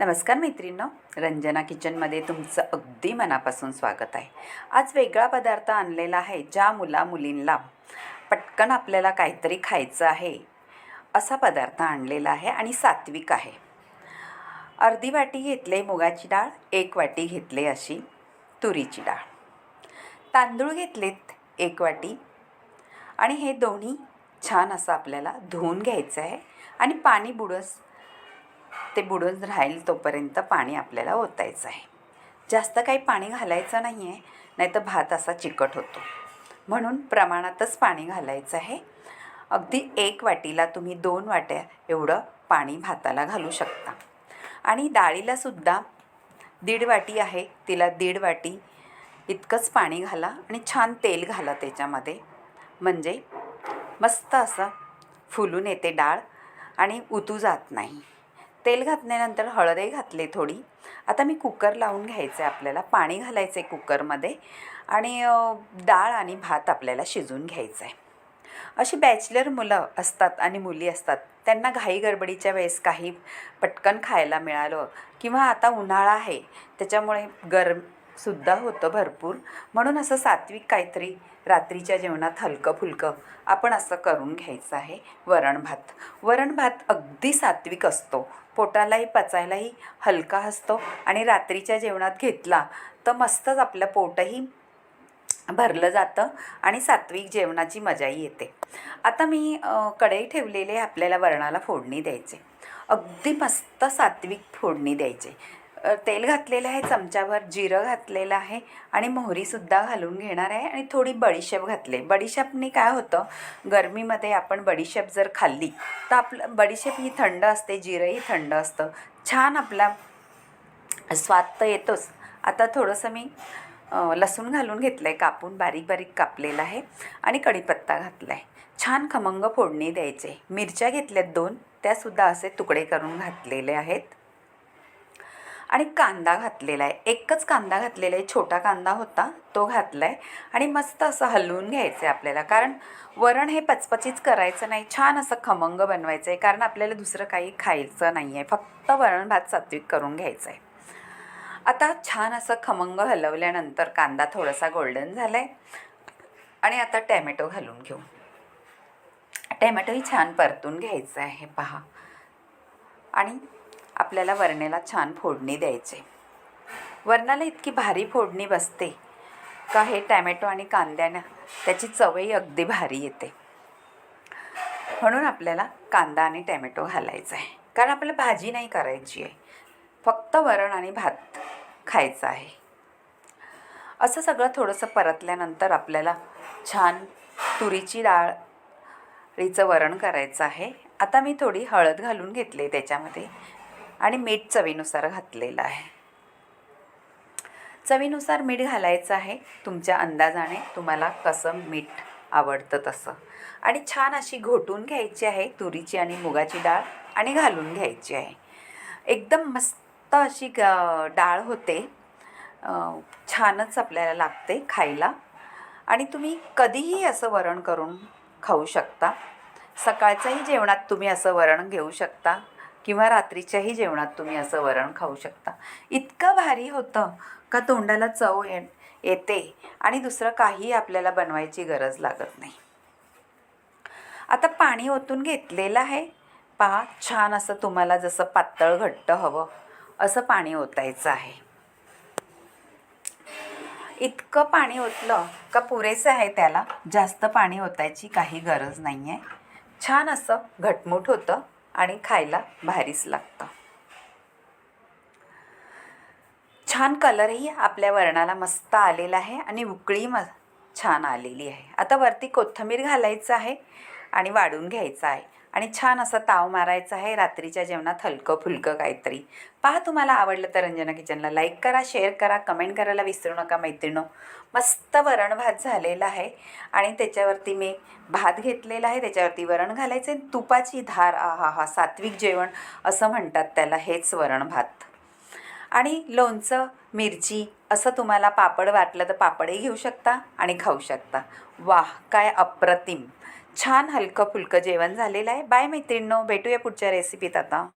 नमस्कार मैत्रिणींनो रंजना किचनमध्ये तुमचं अगदी मनापासून स्वागत आहे. आज वेगळा पदार्थ आणलेला आहे ज्या मुला मुलींना पटकन आपल्याला काहीतरी खायचं आहे असा पदार्थ आणलेला आहे आणि सात्विक आहे. अर्धी वाटी घेतले मुगाची डाळ एक वाटी घेतले अशी तुरीची डाळ. तांदूळ घेतलेत एक वाटी. आणि हे दोन्ही छान असं आपल्याला धुवून घ्यायचं आहे. आणि पाणी बुडस ते बुडून राहील तोपर्यंत पाणी आपल्याला ओतायचं आहे. जास्त काही पाणी घालायचं नाही आहे नाही तर भात असा चिकट होतो. म्हणून प्रमाणातच पाणी घालायचं आहे. अगदी एक वाटीला तुम्ही दोन वाट्या एवढं पाणी भाताला घालू शकता. आणि डाळीलासुद्धा दीड वाटी आहे तिला दीड वाटी इतकंच पाणी घाला आणि छान तेल घाला त्याच्यामध्ये. म्हणजे मस्त असं फुलून येते डाळ आणि उतू जात नाही. तेल घातल्यानंतर हळदही घातले थोडी. आता मी कुकर लावून घ्यायचं आहे आपल्याला. पाणी घालायचं आहे कुकरमध्ये आणि डाळ आणि भात आपल्याला शिजून घ्यायचं आहे अशी बॅचलर मुलं असतात आणि मुली असतात त्यांना घाई गडबडीच्या वेळेस काही पटकन खायला मिळालं किंवा आता उन्हाळा आहे त्याच्यामुळे गरमसुद्धा होतं भरपूर. म्हणून असं सात्विक काहीतरी रात्रीच्या जेवणात हलकं फुलकं आपण असं करून घ्यायचं आहे वरण भात. वरण भात अगदी सात्विक असतो. पोटालाही पचायलाही हलका असतो आणि रात्रीच्या जेवणात घेतला तर मस्तच आपलं पोटही भरलं जातं आणि सात्विक जेवणाची मजाही येते. आता मी कढई ठेवलेले आपल्याला वरणाला फोडणी द्यायचे अगदी मस्त सात्विक फोडणी द्यायचे तेल घातलेलं आहे चमच्याभर जिरं घातलेलं आहे आणि मोहरीसुद्धा घालून घेणार आहे आणि थोडी बडीशेप घातले. बडीशेपने काय होतं गरमीमध्ये आपण बडीशेप जर खाल्ली तर आपलं बडीशेप ही थंड असते जिरंही थंड असतं. छान आपला स्वाद तर येतोच. आता थोडंसं मी लसूण घालून घेतलं आहे कापून बारीक बारीक कापलेला आहे आणि कढीपत्ता घातला आहे छान खमंग फोडणी द्यायचे. मिरच्या घेतल्यात दोन त्यासुद्धा असे तुकडे करून घातलेले आहेत. आणि कांदा घातलेला आहे एकच कांदा घातलेला आहे छोटा कांदा होता तो घातला आहे आणि मस्त असं हलवून घ्यायचं आहे आपल्याला. कारण वरण हे पचपचीच करायचं नाही. छान असं खमंग बनवायचं आहे कारण आपल्याला दुसरं काही खायचं नाही आहे फक्त वरण भात सात्विक करून घ्यायचं आहे आता छान असं खमंग हलवल्यानंतर कांदा थोडासा गोल्डन झाला आहे आणि आता टॅमॅटो घालून घेऊ. टॅमॅटोही छान परतून घ्यायचं आहे. पहा. आणि आपल्याला वरणेला छान फोडणी द्यायचे. वरणाला इतकी भारी फोडणी बसते का हे टॅमॅटो आणि कांद्यानं त्याची चवही अगदी भारी येते. म्हणून आपल्याला कांदा आणि टॅमॅटो घालायचा आहे. कारण आपल्याला भाजी नाही करायची आहे. फक्त वरण आणि भात खायचं आहे. असं सगळं थोडंसं परतल्यानंतर आपल्याला छान तुरीची डाळीचं वरण करायचं आहे. आता मी थोडी हळद घालून घेतली त्याच्यामध्ये. आणि मीठ चवीनुसार घातलेलं आहे. चवीनुसार मीठ घालायचं आहे. तुमच्या अंदाजाने तुम्हाला कसं मीठ आवडतं तसं. आणि छान अशी घोटून घ्यायची आहे. तुरीची आणि मुगाची डाळ आणि घालून घ्यायची आहे. एकदम मस्त अशी ग डाळ होते. छानच आपल्याला लागते खायला. आणि तुम्ही कधीही असं वरण करून खाऊ शकता. सकाळच्याही जेवणात तुम्ही असं वरण घेऊ शकता. किंवा रात्रीच्याही जेवणात तुम्ही असं वरण खाऊ शकता. इतकं भारी होतं का तोंडाला चव ये येते आणि दुसरं काही आपल्याला बनवायची गरज लागत नाही. आता पाणी ओतून घेतलेलं आहे. पहा छान असं तुम्हाला जसं पातळ घट्ट हवं असं पाणी ओतायचं आहे. इतकं पाणी ओतलं का पुरेसं आहे त्याला. जास्त पाणी ओतायची काही गरज नाही आहे छान असं घटमुट होतं. आणि खायला भारीच लागतं. छान कलरही आपल्या वरणाला मस्त आलेला आहे आणि उकळी म छान आलेली आहे. आता वरती कोथिंबीर घालायचं आहे आणि वाढून घ्यायचं आहे. आणि छान असा ताव मारायचा आहे रात्रीच्या जेवणात हलकं फुलकं काहीतरी. पहा तुम्हाला आवडलं तर रंजना किचनला लाईक करा शेअर करा कमेंट करायला विसरू नका मैत्रिणो. मस्त वरण भात झालेला आहे आणि त्याच्यावरती मी भात घेतलेला आहे त्याच्यावरती वरण घालायचं आहे. तुपाची धार आहा हा हा सात्विक जेवण असं म्हणतात त्याला हेच वरण भात. आणि लोणचं मिरची असं तुम्हाला पापड वाटलं तर पापडही घेऊ शकता आणि खाऊ शकता. वाह काय अप्रतिम. छान हलकं फुलकं जेवण झालेलं आहे. बाय मैत्रिणींनो भेटूया पुढच्या रेसिपीत आता.